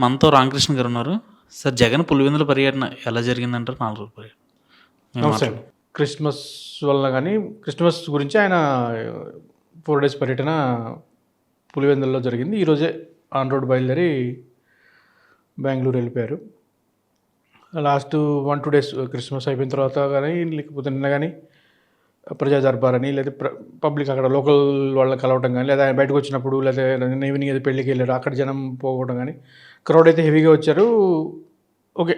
మనతో రామకృష్ణ గారు ఉన్నారు సార్ జగన్ పులివెందుల పర్యటన ఎలా జరిగిందంటారు? నాలుగు రోజుల పర్యటన. క్రిస్మస్ వల్ల కానీ క్రిస్మస్ గురించి ఆయన ఫోర్ డేస్ పర్యటన పులివెందుల్లో జరిగింది. ఈరోజే ఆన్ రోడ్ బయలుదేరి బెంగళూరు వెళ్ళిపోయారు. Last one two days Christmas అయిపోయిన తర్వాత కానీ లేకపోతే నిన్న కానీ ప్రజా దర్బార్ అని లేదా ప్ర పబ్లిక్ అక్కడ లోకల్ వాళ్ళని కలవటం కానీ లేదా ఆయన బయటకు వచ్చినప్పుడు లేదా నిన్న ఈవినింగ్ ఏదో పెళ్ళికి వెళ్ళారు అక్కడ జనం పోవడం కానీ క్రౌడ్ అయితే హెవీగా వచ్చారు. ఓకే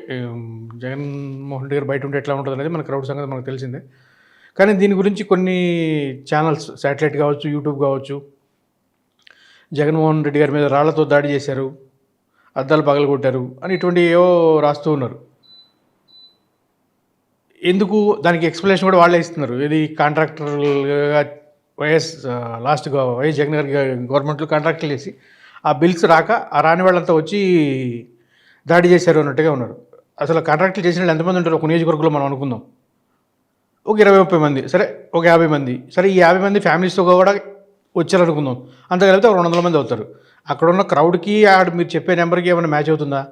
జగన్మోహన్ రెడ్డి గారు బయట ఉంటే ఎట్లా ఉంటుంది అనేది మన క్రౌడ్ సంగతి మనకు తెలిసిందే. కానీ దీని గురించి కొన్ని ఛానల్స్ శాటిలైట్ కావచ్చు యూట్యూబ్ కావచ్చు జగన్మోహన్ రెడ్డి గారి మీద రాళ్ళతో దాడి చేశారు అద్దాలు పగలగొట్టారు అని ఇటువంటి ఏవో రాస్తూ ఉన్నారు. ఎందుకు దానికి ఎక్స్ప్లెనేషన్ కూడా వాళ్ళే ఇస్తున్నారు. ఇది కాంట్రాక్టర్గా వైఎస్ లాస్ట్ వైఎస్ జగన్ గారి గవర్నమెంట్లో కాంట్రాక్టులు చేసి ఆ బిల్స్ రాక ఆ రాని వాళ్ళంతా వచ్చి దాడి చేశారు అన్నట్టుగా ఉన్నారు. అసలు కాంట్రాక్టులు చేసిన వాళ్ళు ఎంతమంది ఉంటారు? ఒక నియోజకవర్గంలో మనం అనుకుందాం. ఒక ఇరవై ముప్పై మంది. సరే ఒక యాభై మంది. సరే ఈ యాభై మంది ఫ్యామిలీస్తో కూడా వచ్చారనుకుందాం. అంత కలిపితే ఒక రెండు వందల మంది అవుతారు. అక్కడ ఉన్న క్రౌడ్కి ఆడ మీరు చెప్పే నెంబర్కి ఏమైనా మ్యాచ్ అవుతుందా?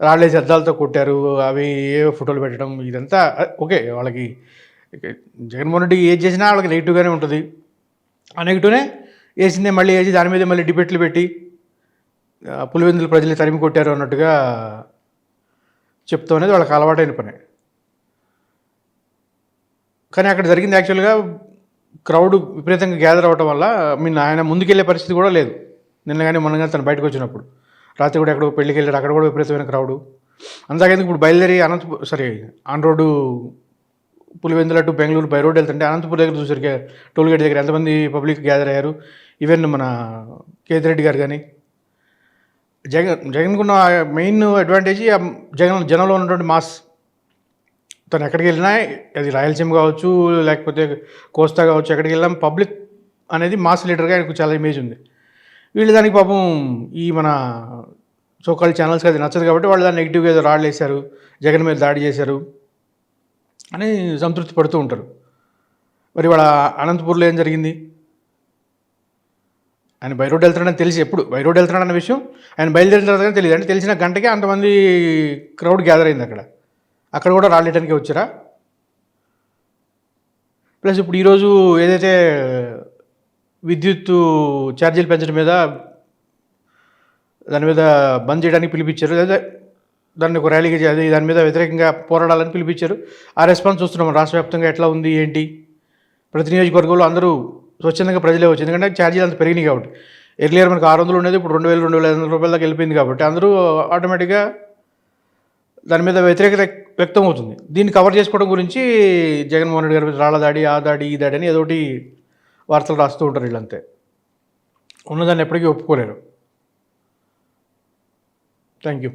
రాళ్ళేసి అద్దాలతో కొట్టారు అవి ఏ ఫోటోలు పెట్టడం ఇదంతా ఓకే వాళ్ళకి జగన్మోహన్ రెడ్డి ఏది చేసినా వాళ్ళకి నెగిటివ్గానే ఉంటుంది. ఆ నెగిటివ్నే వేసిందే మళ్ళీ వేసి దాని మీద మళ్ళీ డిబేట్లు పెట్టి ఆ, పులివెందుల ప్రజలు తరిమి కొట్టారు అన్నట్టుగా చెప్తాం అనేది వాళ్ళకి అలవాటైన పని. కానీ అక్కడ జరిగింది యాక్చువల్గా క్రౌడ్ విపరీతంగా గ్యాదర్ అవ్వటం వల్ల మీ ఆయన ముందుకెళ్ళే పరిస్థితి కూడా లేదు. నిన్న కానీ మొన్న కానీ తను బయటకు వచ్చినప్పుడు. రాత్రి కూడా ఎక్కడో పెళ్ళికి వెళ్ళారు అక్కడ కూడా విపరీతమైన క్రౌడ్ అందాకెందుకు ఇప్పుడు బయలుదేరి Anantapur sorry on road Pulivendula to Bengaluru by road వెళ్తుంటే అనంతపూర్ దగ్గర చూసరికి టోల్ గేట్ దగ్గర ఎంతమంది పబ్లిక్ గ్యాదర్ అయ్యారు? ఈవెన్ మన కేతిరెడ్డి గారు కానీ జగన్ జగన్కున్న మెయిన్ అడ్వాంటేజ్ జగన్ జనంలో ఉన్నటువంటి మాస్ తను ఎక్కడికి వెళ్ళినా అది రాయలసీమ కావచ్చు లేకపోతే కోస్తా కావచ్చు ఎక్కడికి వెళ్ళినా పబ్లిక్ అనేది మాస్ లీడర్గా ఆయనకు చాలా ఇమేజ్ ఉంది. వీళ్ళు దానికి పాపం ఈ మన సోకాల్ ఛానల్స్కి అది నచ్చదు కాబట్టి వాళ్ళు దాన్ని నెగిటివ్గా ఏదో రాళ్ళేశారు జగన్ మీద దాడి చేశారు అని సంతృప్తి పడుతూ ఉంటారు. మరి వాళ్ళ అనంతపూర్లో ఏం జరిగింది? ఆయన బై రోడ్ వెళ్తున్నాడని తెలిసి ఎప్పుడు? బై రోడ్ వెళ్తున్నాడన్న విషయం ఆయన బయలుదేరిన తర్వాత కానీ తెలియదు. అంటే తెలిసిన గంటకే అంతమంది క్రౌడ్ గ్యాదర్ అయింది అక్కడ. అక్కడ కూడా రాలేయడానికి వచ్చారా? ప్లస్ ఇప్పుడు ఈరోజు ఏదైతే విద్యుత్ ఛార్జీలు పెంచడం మీద దాని మీద బంద్ చేయడానికి పిలిపించారు. లేదా దాన్ని ఒక ర్యాలీగా చేయాలి దాని మీద వ్యతిరేకంగా పోరాడాలని పిలిపించారు. ఆ రెస్పాన్స్ చూస్తున్నాం. రాష్ట్ర వ్యాప్తంగా ఎట్లా ఉంది ఏంటి? ప్రతి నియోజకవర్గంలో అందరూ స్వచ్ఛందంగా ప్రజలే వచ్చి ఎందుకంటే ఛార్జీలు అంత పెరిగినాయి కాబట్టి. ఎర్లియర్ మనకు ఆరు వందలు ఉండేది ఇప్పుడు రెండు వేలు రెండు వేల ఐదు వందల రూపాయల దాకా వెళ్ళిపోయింది కాబట్టి అందరూ ఆటోమేటిక్గా దాని మీద వ్యతిరేకత వ్యక్తం అవుతుంది. దీన్ని కవర్ చేసుకోవడం గురించి జగన్మోహన్ రెడ్డి గారి రాళ్ళ దాడి ఆ దాడి ఈ దాడి అని ఏదోటి వార్తలు రాస్తూ ఉంటారు వీళ్ళంతే. ఉన్నదాన్ని ఎప్పటికీ ఒప్పుకోలేరు. Thank you